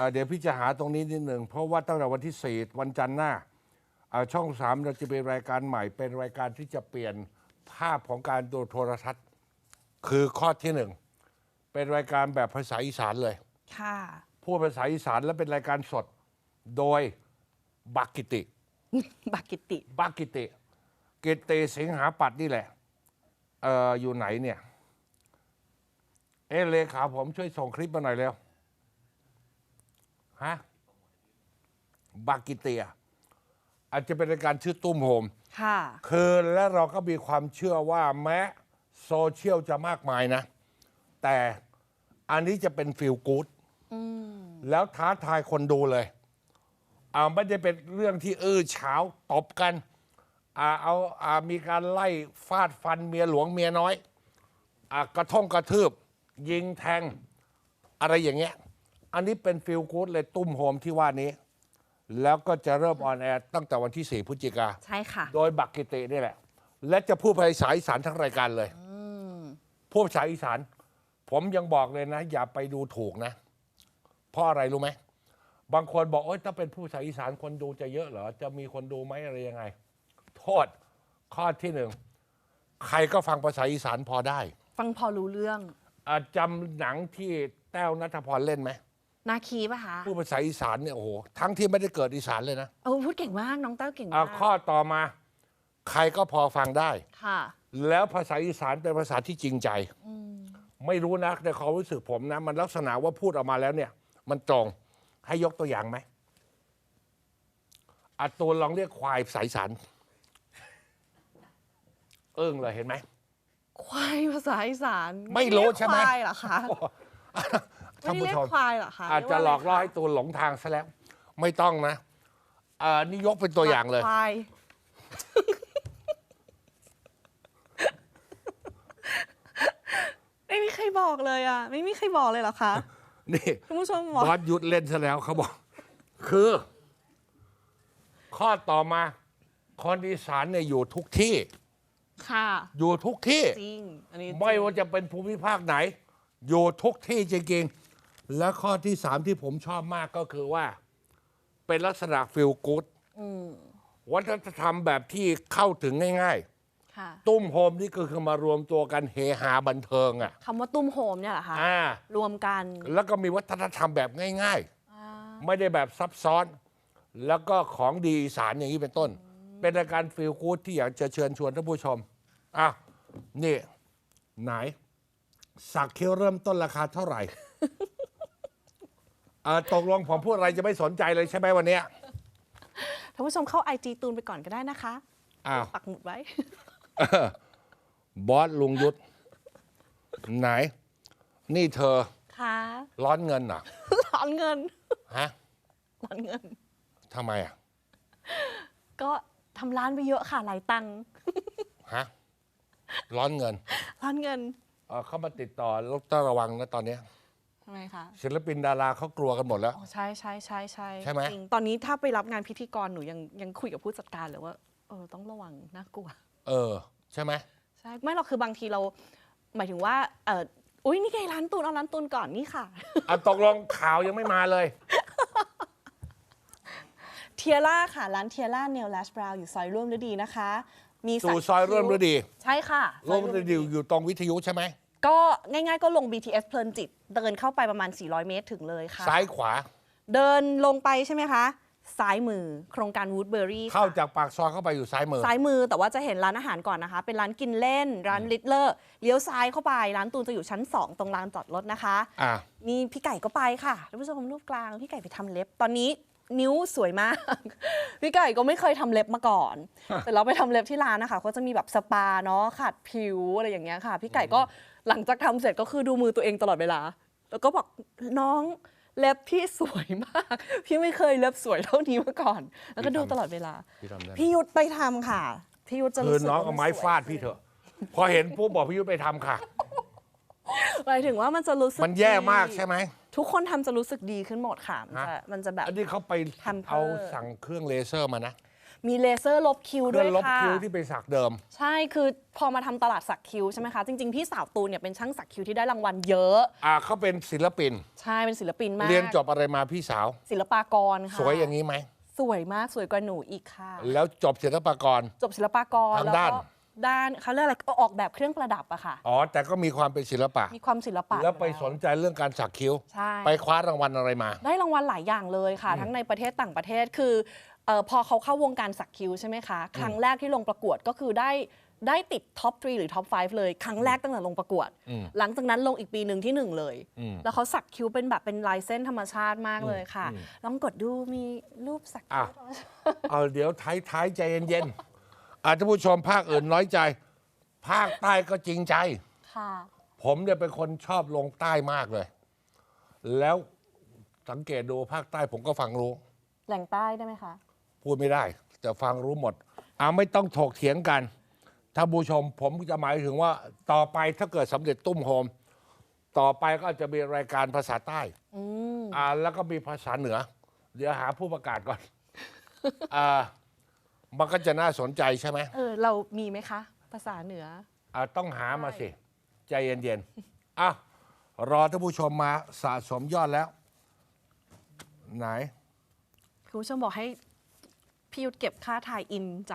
อ่าเดี๋ยวพี่จะหาตรงนี้นิดหนึ่งเพราะว่าตั้งแต่วันที่4วันจันทร์หน้าอ่าช่องสามเราจะเป็นรายการใหม่เป็นรายการที่จะเปลี่ยนภาพของการดูโทรทัศน์ คือข้อที่หนึ่งเป็นรายการแบบภาษาอีสานเลยค่ะ พูดภาษาอีสานและเป็นรายการสดโดยบักกิติ บักกิติ บักกิติกิติสิงหาปัตย์นี่แหละเอออยู่ไหนเนี่ย เอะเลขาผมช่วยส่งคลิปมาหน่อยเร็ว ฮะบักกิติอะอาจจะเป็นรายการชื่อตุ้มโฮมค่ะ คือและเราก็มีความเชื่อว่าแม้โซเชียลจะมากมายนะ แต่อันนี้จะเป็นฟิลกู๊ดแล้วท้าทายคนดูเลยอ่าไม่ได้เป็นเรื่องที่อื้อเฉาวตบกันอ่าเอาอ่ามีการไล่ฟาดฟันเมียหลวงเมียน้อยอ่ากระท่องกระทืบ ยิงแทง อะไรอย่างเงี้ย อันนี้เป็นฟิลกู๊ดเลยตุ้มโฮมที่ว่านี้ แล้วก็จะเริ่มออนแอร์ตั้งแต่วันที่ 4พฤศจิกาใช่ค่ะ โดยบักกิตินี่แหละ และจะพูดภาษาอีสานทั้งรายการเลยพูดภาษาอีสาน ผมยังบอกเลยนะ อย่าไปดูถูกนะ เพราะอะไรรู้ไหมบางคนบอกโอ๊ยถ้าเป็นผู้ภาษาอีสานคนดูจะเยอะเหรอ จะมีคนดูไหมอะไรยังไง โทษข้อที่หนึ่งใครก็ฟังภาษาอีสานพอได้ ฟังพอรู้เรื่องอะจำหนังที่แต้วนัทพรเล่นไหม นาคีปะคะผู้ภาษาอีสานเนี่ยโอ้โหทั้งที่ไม่ได้เกิดอีสานเลยนะโอ้พูดเก่งมากน้องเต้าเก่งอะมากข้อต่อมา ใครก็พอฟังได้ ค่ะแล้วภาษาอีสานเป็นภาษาที่จริงใจไม่รู้นะในความรู้สึกผมนะ มันลักษณะว่าพูดออกมาแล้วเนี่ย มันตรงให้ยกตัวอย่างไหมอาตูนลองเรียกควายสายสารเอิ้งเลยเห็นไหม ควายภาษาอีสานไม่รู้ใช่ไหมเรียกควายเหรอคะ ท่านไม่ผู้ได้เรียชกมควายเหรอคะอาจจะหลอกล่อให้ตูนหลงทางซะแล้ว ไม่ต้องนะอ่านี่ยกเป็นตัวอย่างเลย ควายไม่มีใครบอกเลยอะ ไม่มีใครบอกเลยเหรอคะ นี่คุณผู้ชมบอก บอสหยุดเล่นซะแล้วเขาบอก คือ ข้อต่อมา คนอีสานเนี่ยอยู่ทุกที่ ค่ะ อยู่ทุกที่ จริง อันนี้ไม่ว่าจะเป็นภูมิภาคไหน อยู่ทุกที่จริงๆ และข้อที่สามที่ผมชอบมากก็คือว่า เป็นลักษณะฟิลกู๊ดวัฒนธรรมแบบที่เข้าถึงง่ายค่ะๆตุ้มโฮมนี่ก็คือมารวมตัวกันเฮฮาบันเทิงอะคำว่าตุ้มโฮมเนี่ยเหรอคะอ่ารวมกัน แล้วก็มีวัฒนธรรมแบบง่ายๆ ไม่ได้แบบซับซ้อน แล้วก็ของดีอีสานอย่างนี้เป็นต้น เป็นรายการฟิลกู๊ดที่อยากจะเชิญชวนท่านผู้ชมอะนี่ ไหน สักคิ้วเริ่มต้นราคาเท่าไหร่ อ่าตกลงผมพูดอะไรจะไม่สนใจเลยใช่ไหมวันเนี้ยท่านผู้ชมเข้าไอจีตูนไปก่อนก็ได้นะคะอ้าว ปักหมุดไว้ บอสลุงยุทธไหน นี่เธอค่ะ ร้อนเงินเหรอร้อนเงินฮะร้อนเงิน ทำไมอะก็ทำร้านไปเยอะค่ะหลายตังค์ฮะร้อนเงินร้อนเงิน เอ่อเข้ามาติดต่อแล้วต้องระวังนะตอนเนี้ย ทำไมคะศิลปินดาราเขากลัวกันหมดแล้ว อ๋อใช่ใช่ใช่ใช่ใช่ไหม จริงตอนนี้ถ้าไปรับงานพิธีกรหนูยังยังคุยกับผู้จัดการเลยว่าเออต้องระวังน่ากลัว เออ ใช่ไหม ใช่ไม่หรอกคือบางทีเรา หมายถึงว่าเอออุ้ยนี่ไงร้านตูนเอาร้านตูนก่อนนี่ค่ะ อะตกลงข่าวยังไม่มาเลย เทียร่าค่ะ ร้านเทียร่าเนลแลชบราวอยู่ซอยร่วมฤดีนะคะ มีสู่ซอยร่วมฤดี ใช่ค่ะซร่วอมยฤดีอยู่ตรงวิทยุใช่ไหม ก็ง่ายๆก็ลง BTS เพลินจิต เดินเข้าไปประมาณ 400 เมตรถึงเลยค่ะ ซ้ายขวา เดินลงไปใช่ไหมคะซ้ายมือโครงการวูดเบอรี่เข้าจากปากซอยเข้าไปอยู่ซ้ายมือ ซ้ายมือแต่ว่าจะเห็นร้านอาหารก่อนนะคะ เป็นร้านกินเล่น ร้านลิตเลอร์เลี้ยวซ้ายเข้าไป ร้านตูนจะอยู่ชั้น 2 ตรงลานจอดรถนะคะอะนี่พี่ไก่ก็ไปค่ะท่านผู้ชมรูปกลางพี่ไก่ไปทำเล็บตอนนี้ นิ้วสวยมาก พี่ไก่ก็ไม่เคยทำเล็บมาก่อน แต่เราไปทำเล็บที่ร้านนะคะเขาจะมีแบบสปาเนาะขัดผิวอะไรอย่างเงี้ยค่ะ พี่ไก่ก็หลังจากทำเสร็จก็คือดูมือตัวเองตลอดเวลา แล้วก็บอกน้องเล็บพี่สวยมาก พี่ไม่เคยเล็บสวยเท่านี้มาก่อน แล้วก็ดูตลอดเวลา พี่ทำได้ไหมพี่ยุทธไปทำค่ะ พี่ยุทธจะคืรู้อสึกน้องว่เอาไม้นสวยฟาดพี่เถอะ พอเห็นปุ๊บบอกพี่ยุทธไปทำค่ะหมายถึงว่ามันจะรู้สึกมันแย่มากดีใช่ไหม ทุกคนทำจะรู้สึกดีขึ้นหมดค่ะ มันจะฮะมันจะแบบ อันนี้เขาไป Pamper เอาสั่งเครื่องเลเซอร์มานะมีเลเซอร์ลบคิ้วเพื่ด้อวยลบค่ะ คิ้วที่ไปสักเดิม ใช่ คือพอมาทำตลาดสักคิ้วใช่ไหมคะ จริง ๆ พี่สาวตูนเนี่ยเป็นช่างสักคิ้วที่ได้รางวัลเยอะ อ่าเขาเป็นศิลปิน ใช่ เป็นศิลปินมากเรียนจบอะไรมาพี่สาว ศิลปากรค่ะสวยอย่างนี้ไหม สวยมาก สวยกว่าหนูอีกค่ะ แล้วจบศิลปากร จบศิลปากรทางแล้วด้านก็ ด้านเขาเรียกอะไรออกแบบเครื่องประดับอะค่ะ อ๋อ แต่ก็มีความเป็นศิลปะ มีความศิลปะแล้วไปอยู่สนใจเรื่องการสักคิ้ว ใช่ ไปคว้ารางวัลอะไรมา ได้รางวัลหลายอย่างเลยค่ะ ทั้งในประเทศต่างประเทศคือเออพอเขาเข้าวงการสักคิ้วใช่ไหมคะ ครั้งแรกที่ลงประกวดก็คือได้ได้ติดท็อป 3 หรือท็อป 5 เลย ครั้งแรกตั้งแต่ลงประกวด อืม หลังจากนั้นลงอีกปีหนึ่งที่หนึ่งเลย อืม แล้วเขาสักคิ้วเป็นแบบเป็นลายเส้นธรรมชาติมากเลยค่ะ ลองกดดูมีรูปสักคิ้อะวธรรมชาติ เอาเดี๋ยวท้ายท้ายๆใจเย็นๆ อาจจะผู้ชมภาคอื่นน้อยใจ ภาคใต้ก็จริงใจ ค่ะ ผมเนี่ยเป็นคนชอบลงใต้มากเลย แล้วสังเกตดูภาคใต้ผมก็ฟังรู้ แหล่งใต้ได้ไหมคะ พูดไม่ได้ แต่ฟังรู้หมดอ่าไม่ต้องถกเถียงกันถ้าผู้ชมผมจะหมายถึงว่าต่อไปถ้าเกิดสำเร็จตุ้มโฮม ต่อไปก็จะมีรายการภาษาใต้อืม อ่าแล้วก็มีภาษาเหนือ เดี๋ยวหาผู้ประกาศก่อน อ่า มันก็จะน่าสนใจใช่ไหมเออเรามีไหมคะ ภาษาเหนือ อ่าต้องหามาสิ ใจเย็นๆอะรอท่านผู้ชมมาสะสมยอดแล้ว ไหน คุณผู้ชมบอกให้พี่ยุทธเก็บค่าถ่ายอินจาก